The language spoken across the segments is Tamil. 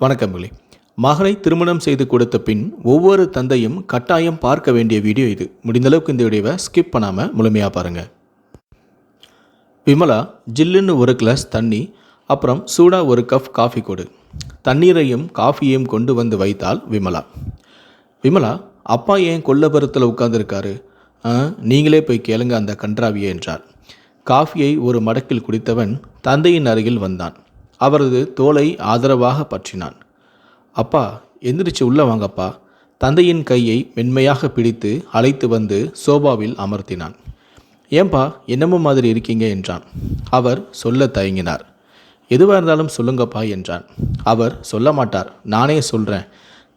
வணக்கங்களே மகளை. மகனை திருமணம் செய்து கொடுத்த பின் ஒவ்வொரு தந்தையும் கட்டாயம் பார்க்க வேண்டிய வீடியோ இது. முடிந்தளவுக்கு இந்த வீடியோவை ஸ்கிப் பண்ணாமல் முழுமையாக பாருங்கள் விமலா ஜில்லுன்னு ஒரு கிளாஸ் தண்ணி அப்புறம் சூடா ஒரு கப் காஃபி கொடு. தண்ணீரையும் காஃபியையும் கொண்டு வந்து வைத்தாள் விமலா. விமலா அப்பா ஏன் கொல்லபுரத்தில் உட்கார்ந்துருக்காரு? ஆ நீங்களே போய் கேளுங்க அந்த கன்றாவியே என்றார் காஃபியை ஒரு மடக்கில் குடித்தவன் தந்தையின் அருகில் வந்தான். அவரது தோலை ஆதரவாக பற்றினான். அப்பா எந்திரிச்சு உள்ள வாங்கப்பா. தந்தையின் கையை மென்மையாக பிடித்து அழைத்து வந்து சோபாவில் அமர்த்தினான். ஏன்பா என்னமோ மாதிரி இருக்கீங்க என்றான். அவர் சொல்ல தயங்கினார். எதுவாக இருந்தாலும் சொல்லுங்கப்பா என்றான். அவர் சொல்ல மாட்டார். நானே சொல்கிறேன்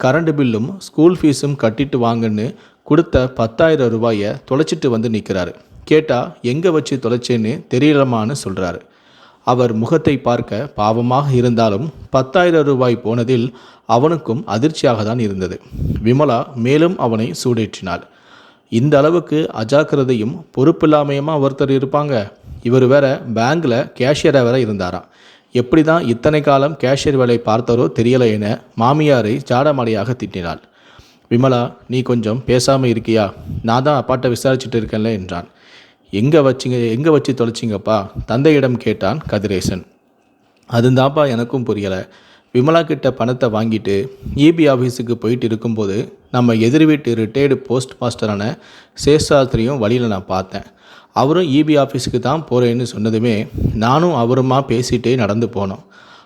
கரண்ட் பில்லும் ஸ்கூல் ஃபீஸும் கட்டிட்டு வாங்கன்னு கொடுத்த பத்தாயிரம் ரூபாயை தொலைச்சிட்டு வந்து நிற்கிறாரு கேட்டால் எங்கே வச்சு தொலைச்சேன்னு தெரியலமான்னு சொல்கிறாரு அவர் முகத்தை பார்க்க பாவமாக இருந்தாலும் பத்தாயிரம் ரூபாய் போனதில் அவனுக்கும் அதிர்ச்சியாக தான் இருந்தது. விமலா மேலும் அவனை சூடேற்றினாள். இந்த அளவுக்கு அஜாக்கிரதையும் பொறுப்பில்லாமையுமா ஒருத்தர் இருப்பாங்க? இவர் வேற பேங்க்ல கேஷியராக வேற இருந்தாராம் எப்படி தான் இத்தனை காலம் கேஷியர் வேலை பார்த்தாரோ தெரியலை என மாமியாரை ஜாடமாடியாக திட்டினாள். விமலா நீ கொஞ்சம் பேசாமல் இருக்கியா? நான் தான் அப்பாட்ட விசாரிச்சுட்டு இருக்கேன்ல என்றான். எங்கே வச்சிங்க எங்கே வச்சு தொலைச்சிங்கப்பா? தந்தையிடம் கேட்டான் கதிரேசன். அதுதான்ப்பா எனக்கும் புரியலை. விமலா கிட்ட பணத்தை வாங்கிட்டு இபி ஆஃபீஸுக்கு போயிட்டு இருக்கும்போது நம்ம எதிர் வீட்டு ரிட்டையர்டு போஸ்ட் மாஸ்டரான சேஷாஸ்திரியும் வழியில் நான் பார்த்தேன். அவரும் இபி ஆஃபீஸுக்கு தான் போகிறேன்னு சொன்னதுமே நானும் அவருமா பேசிகிட்டே நடந்து போனோம்.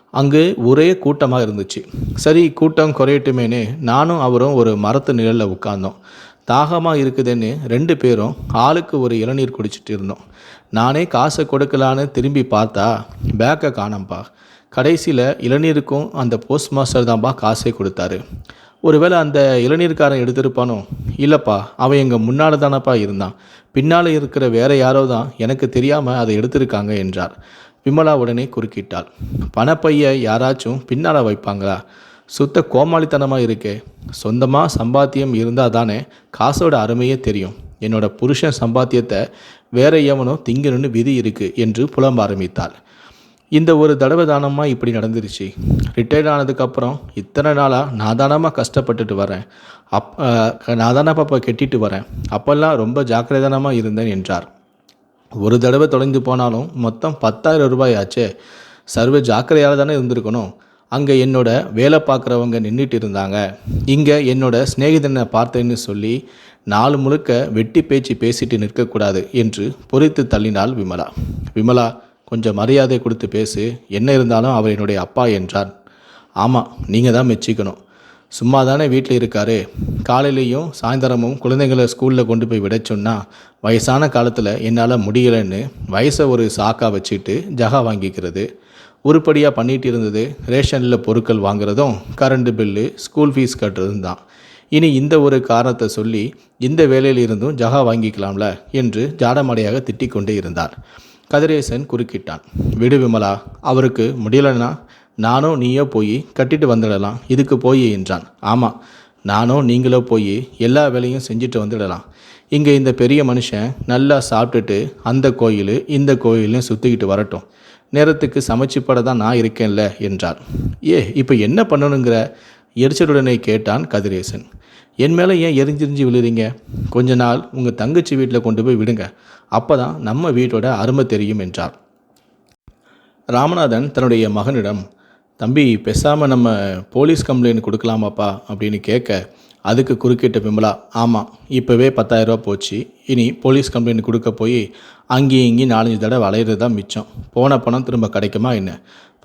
அங்கு ஒரே கூட்டமாக இருந்துச்சு. சரி கூட்டம் குறையட்டுமேனு நானும் அவரும் ஒரு மரத்து நிழலில் உட்கார்ந்தோம். தாகமாக இருக்குதுன்னு ரெண்டு பேரும் ஆளுக்கு ஒரு இளநீர் குடிச்சிட்டு இருந்தோம். நானே காசை கொடுக்கலான்னு திரும்பி பார்த்தா பேக்கை காணோம்ப்பா கடைசியில் இளநீருக்கும் அந்த போஸ்ட் மாஸ்டர் தான்ப்பா காசே கொடுத்தாரு. ஒருவேளை அந்த இளநீர்காரன் எடுத்திருப்பானோ? இல்லைப்பா அவன் எங்கள் முன்னால் தானப்பா இருந்தான். பின்னால் இருக்கிற வேற யாரோ தான் எனக்கு தெரியாமல் அதை எடுத்திருக்காங்க என்றார். விமலா உடனே குறுக்கிட்டாள். பணப்பையை யாராச்சும் பின்னால் வைப்பாங்களா? சுத்த கோமாளித்தனமாக இருக்கே. சொந்தமாக சம்பாத்தியம் இருந்தால் தானே காசோட அருமையே தெரியும். என்னோட புருஷன் சம்பாத்தியத்தை வேற எவனோ திங்கணும்னு விதி இருக்கு என்று புலம்ப ஆரம்பித்தாள். இந்த ஒரு தடவை தானமாக இப்படி நடந்துருச்சு. ரிட்டையர்ட் ஆனதுக்கப்புறம் இத்தனை நாளாக நான் தானமாக கஷ்டப்பட்டுட்டு வரேன். அப் நான் தானே பாப்பா கெட்டிட்டு வரேன். அப்போல்லாம் ரொம்ப ஜாக்கிரதானமாக இருந்தேன் என்றார். ஒரு தடவை தொலைந்து போனாலும் மொத்தம் பத்தாயிரம் ரூபாய் ஆச்சே சர்வ ஜாக்கிரதையாக தானே இருந்திருக்கணும். அங்கே என்னோட வேலை பார்க்குறவங்க நின்றுட்டு இருந்தாங்க. இங்கே என்னோட சிநேகிதனை பார்த்தேன்னு சொல்லி நாலு முழுக்க வெட்டி பேச்சு பேசிட்டு நிற்கக்கூடாது என்று பொறித்து தள்ளினாள் விமலா. விமலா கொஞ்சம் மரியாதை கொடுத்து பேசு என்ன இருந்தாலும் அவர் என்னுடைய அப்பா என்றார் ஆமாம் நீங்கள் தான் மெச்சிக்கணும். சும்மா தானே வீட்டில் இருக்காரு. காலையிலையும் சாயந்தரமும் குழந்தைங்களை ஸ்கூலில் கொண்டு போய் விட சொன்னால் வயசான காலத்தில் என்னால் முடியலைன்னு வயசை ஒரு சாக்கா வச்சுட்டு ஜகா வாங்கிக்கிறது. உருப்படியாக பண்ணிட்டு இருந்தது ரேஷனில் பொருட்கள் வாங்குறதும் கரண்ட்டு பில்லு ஸ்கூல் ஃபீஸ் கட்டுறதும் தான் இனி இந்த ஒரு காரணத்தை சொல்லி இந்த வேலையிலிருந்தும் ஜகா வாங்கிக்கலாம்ல என்று ஜாடமடையாக திட்டிக் கொண்டே இருந்தார். கதிரேசன் குறுக்கிட்டான். விடு விமலா அவருக்கு முடியலன்னா நானும் நீயோ போய் கட்டிட்டு வந்துடலாம். இதுக்கு போய் என்றான். ஆமாம் நானோ நீங்களோ போய் எல்லா வேலையும் செஞ்சுட்டு வந்துடலாம். இங்கே இந்த பெரிய மனுஷன் நல்லா சாப்பிட்டுட்டு அந்த கோயில் இந்த கோயிலையும் சுற்றிக்கிட்டு வரட்டும். நேரத்துக்கு சமைச்சுப்பட தான் நான் இருக்கேன்ல என்றார். ஏ இப்போ என்ன பண்ணணுங்கிற எரிச்சலுடனே கேட்டான் கதிரேசன். என் மேலே ஏன் எரிஞ்சிரிஞ்சு விழுறீங்க? கொஞ்ச நாள் உங்கள் தங்கச்சி வீட்டில் கொண்டு போய் விடுங்க. அப்போ தான் நம்ம வீட்டோட அருமை தெரியும் என்றார். ராமநாதன் தன்னுடைய மகனிடம் தம்பி பேசாமல் நம்ம போலீஸ் கம்ப்ளைண்ட் கொடுக்கலாமாப்பா? அப்படின்னு கேட்க அதுக்கு குறுக்கிட்ட விமலா ஆமாம் இப்போவே பத்தாயிரரூபா போச்சு. இனி போலீஸ் கம்ப்ளைண்ட் கொடுக்க போய் அங்கேயும் இங்கேயும் நாலஞ்சு தடவை அலையிறது தான் மிச்சம். போன பணம் திரும்ப கிடைக்குமா என்ன?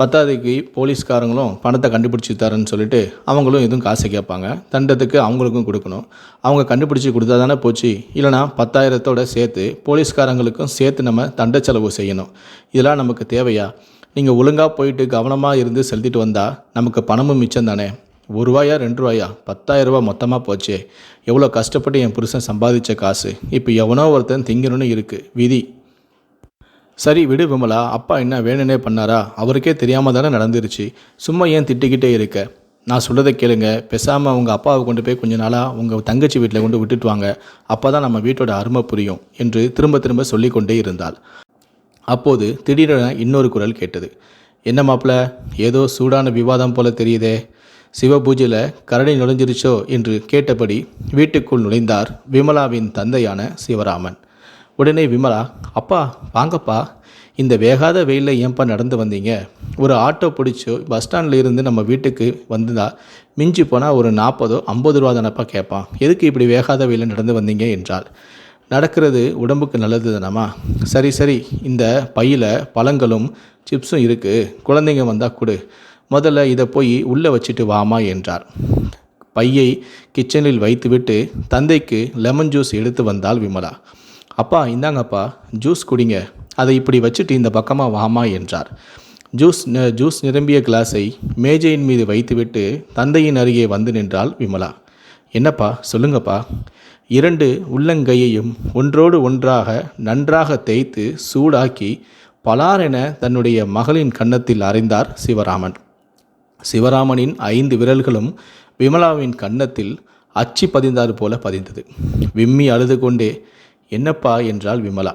பத்தாவதுக்கு போலீஸ்காரங்களும் பணத்தை கண்டுபிடிச்சி தரேன்னு சொல்லிட்டு அவங்களும் எதுவும் காசு கேட்பாங்க. தண்டத்துக்கு அவங்களுக்கும் கொடுக்கணும். அவங்க கண்டுபிடிச்சி கொடுத்தா தானே போச்சு. இல்லைனா பத்தாயிரத்தோட சேர்த்து போலீஸ்காரங்களுக்கும் சேர்த்து நம்ம தண்ட செலவு செய்யணும். இதெல்லாம் நமக்கு தேவையா? நீங்கள் ஒழுங்காக போயிட்டு கவனமாக இருந்து செலுத்திட்டு வந்தால் நமக்கு பணமும் மிச்சம் தானே? ஒரு ரூபாயா ரெண்டு ரூபாயா பத்தாயிரம் மொத்தமாக போச்சே. எவ்வளோ கஷ்டப்பட்டு என் புருஷன் சம்பாதிச்ச காசு. இப்போ எவனோ ஒருத்தன் திங்கணும்னு இருக்குது விதி. சரி விடு விமலா. அப்பா என்ன வேணுனே பண்ணாரா? அவருக்கே தெரியாமல் தானே நடந்துருச்சு. சும்மா ஏன் திட்டிக்கிட்டே இருக்க? நான் சொல்கிறத கேளுங்க. பேசாமல் உங்கள் அப்பாவை கொண்டு போய் கொஞ்ச நாளாக உங்கள் தங்கச்சி வீட்டில் கொண்டு விட்டுட்டு வாங்க. அப்போ தான் நம்ம வீட்டோட அருமை புரியும் என்று திரும்ப திரும்ப சொல்லிக்கொண்டே இருந்தாள். அப்போது திடீரென இன்னொரு குரல் கேட்டது. என்ன மாப்பிள? ஏதோ சூடான விவாதம் போல தெரியுதே. சிவபூஜையில் கரடி நுழைஞ்சிருச்சோ என்று கேட்டபடி வீட்டுக்குள் நுழைந்தார் விமலாவின் தந்தையான சிவராமன். உடனே விமலா அப்பா வாங்கப்பா. இந்த வேகாத வெயிலில் ஏன்பா நடந்து வந்தீங்க? ஒரு ஆட்டோ பிடிச்சோ பஸ் ஸ்டாண்டில் இருந்து நம்ம வீட்டுக்கு வந்ததா மிஞ்சி போனால் ஒரு நாற்பதோ ஐம்பது ரூபா தானப்பா கேட்பான் எதுக்கு இப்படி வேகாத வெயிலில் நடந்து வந்தீங்க? என்றால் நடக்கிறது உடம்புக்கு நல்லது தானம்மா. சரி சரி. இந்த பையில் பழங்களும் சிப்ஸும் இருக்குது குழந்தைங்க வந்தால் கொடு. முதல்ல இதை போய் உள்ளே வச்சுட்டு வாமா என்றார். பையை கிச்சனில் வைத்துவிட்டு தந்தைக்கு லெமன் ஜூஸ் எடுத்து வந்தாள் விமலா. அப்பா இந்தாங்கப்பா ஜூஸ் குடிங்க. அதை இப்படி வச்சுட்டு இந்த பக்கமாக வாமா என்றார். ஜூஸ் ஜூஸ் நிரம்பிய கிளாஸை மேஜையின் மீது வைத்துவிட்டு தந்தையின் அருகே வந்து நின்றாள் விமலா. என்னப்பா சொல்லுங்கப்பா. இரண்டு உள்ளங்கையையும் ஒன்றோடு ஒன்றாக நன்றாக தேய்த்து சூடாக்கி பலாரென தன்னுடைய மகளின் கன்னத்தில் அறைந்தார் சிவராமன். சிவராமனின் ஐந்து விரல்களும் விமலாவின் கன்னத்தில் அச்சி பதிந்தாறு போல பதிந்தது. விம்மி அழுது கொண்டே என்னப்பா என்றாள் விமலா.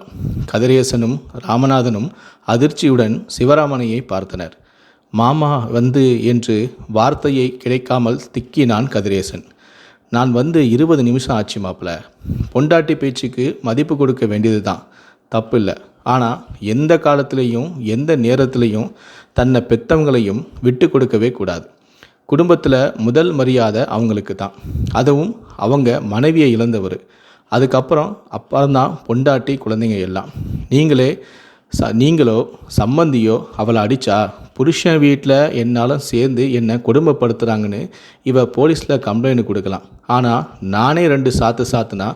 கதிரேசனும் ராமநாதனும் அதிர்ச்சியுடன் சிவராமனையை பார்த்தனர். மாமா வந்து என்று வார்த்தையை கிடைக்காமல் திக்கினான் கதிரேசன். நான் வந்து இருபது நிமிஷம் ஆச்சு மாப்பிள. பொண்டாட்டி பேச்சுக்கு மதிப்பு கொடுக்க வேண்டியது தான் தப்பு இல்லை ஆனால் எந்த காலத்திலையும் எந்த நேரத்திலையும் தன்னை பெத்தவங்களையும் விட்டு கொடுக்கவே கூடாது. குடும்பத்தில் முதல் மரியாதை அவங்களுக்கு தான். அதுவும் அவங்க மனைவியை இழந்தவர். அதுக்கப்புறம் அப்புறம்தான் பொண்டாட்டி குழந்தைங்க எல்லாம். நீங்களே ச நீங்களோ சம்மந்தியோ அவளை அடித்தா புருஷன் வீட்டில் என்னாலும் சேர்ந்து என்னை குடும்பப்படுத்துகிறாங்கன்னு இவ போலீஸில் கம்ப்ளைண்ட் கொடுக்கலாம். ஆனால் நானே ரெண்டு சாத்து சாத்துனா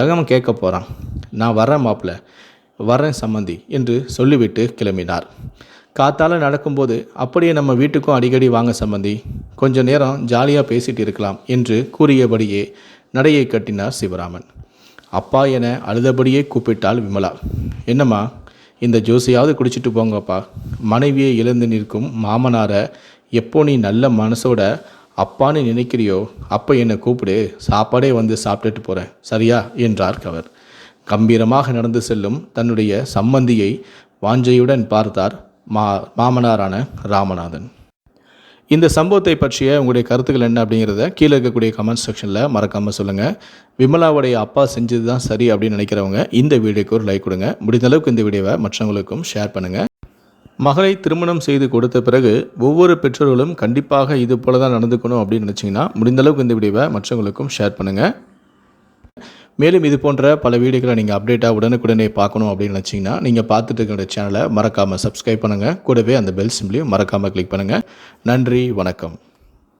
எவன் கேட்க போகிறான் நான் வரேன் மாப்பிள்ள. வரேன் சம்மந்தி என்று சொல்லிவிட்டு கிளம்பினார். காத்தால நடக்கும்போது அப்படியே நம்ம வீட்டுக்கும் அடிக்கடி வாங்க சம்மந்தி கொஞ்ச நேரம் ஜாலியாக பேசிட்டு இருக்கலாம் என்று கூறியபடியே நடையை கட்டினார் சிவராமன். அப்பா என அழுதபடியே கூப்பிட்டாள் விமலா. என்னம்மா இந்த ஜோசியாவது குடிச்சிட்டு போங்கப்பா. மனைவியை இழந்து நிற்கும் மாமனாரை எப்போ நீ நல்ல மனசோட அப்பான்னு நினைக்கிறியோ அப்போ என்னை கூப்பிடு. சாப்பாடே வந்து சாப்பிட்டுட்டு போகிறேன் சரியா? என்றார் கவர். கம்பீரமாக நடந்து செல்லும் தன்னுடைய சம்மந்தியை வாஞ்சையுடன் பார்த்தார் மா மாமனாரான ராமநாதன். இந்த சம்பவத்தை பற்றிய உங்களுடைய கருத்துக்கள் என்ன அப்படிங்கிறத கீழே இருக்கக்கூடிய கமெண்ட் செக்ஷனில் மறக்காமல் சொல்லுங்கள் விமலாவுடைய அப்பா செஞ்சது தான் சரி அப்படின்னு நினைக்கிறவங்க இந்த வீடியோக்கு ஒரு லைக் கொடுங்க. முடிந்த அளவுக்கு இந்த வீடியோவை மற்றவங்களுக்கும் ஷேர் பண்ணுங்கள் மகளை திருமணம் செய்து கொடுத்த பிறகு ஒவ்வொரு பெற்றோர்களும் கண்டிப்பாக இது போல தான் நடந்துக்கணும் அப்படின்னு நினச்சிங்கன்னா முடிந்தளவுக்கு இந்த வீடியோவை மற்றவங்களுக்கும் ஷேர் பண்ணுங்கள் மேலும் இது போன்ற பல வீடியோக்களை நீங்கள் அப்டேட்டாக உடனுக்குடனே பார்க்கணும் அப்படின்னு நினச்சிங்கன்னா நீங்கள் பார்த்துட்டு இருக்கிற சேனலை மறக்காமல் சப்ஸ்கிரைப் பண்ணுங்கள் கூடவே அந்த பெல் சிம்லையும் மறக்காமல் கிளிக் பண்ணுங்கள் நன்றி வணக்கம்.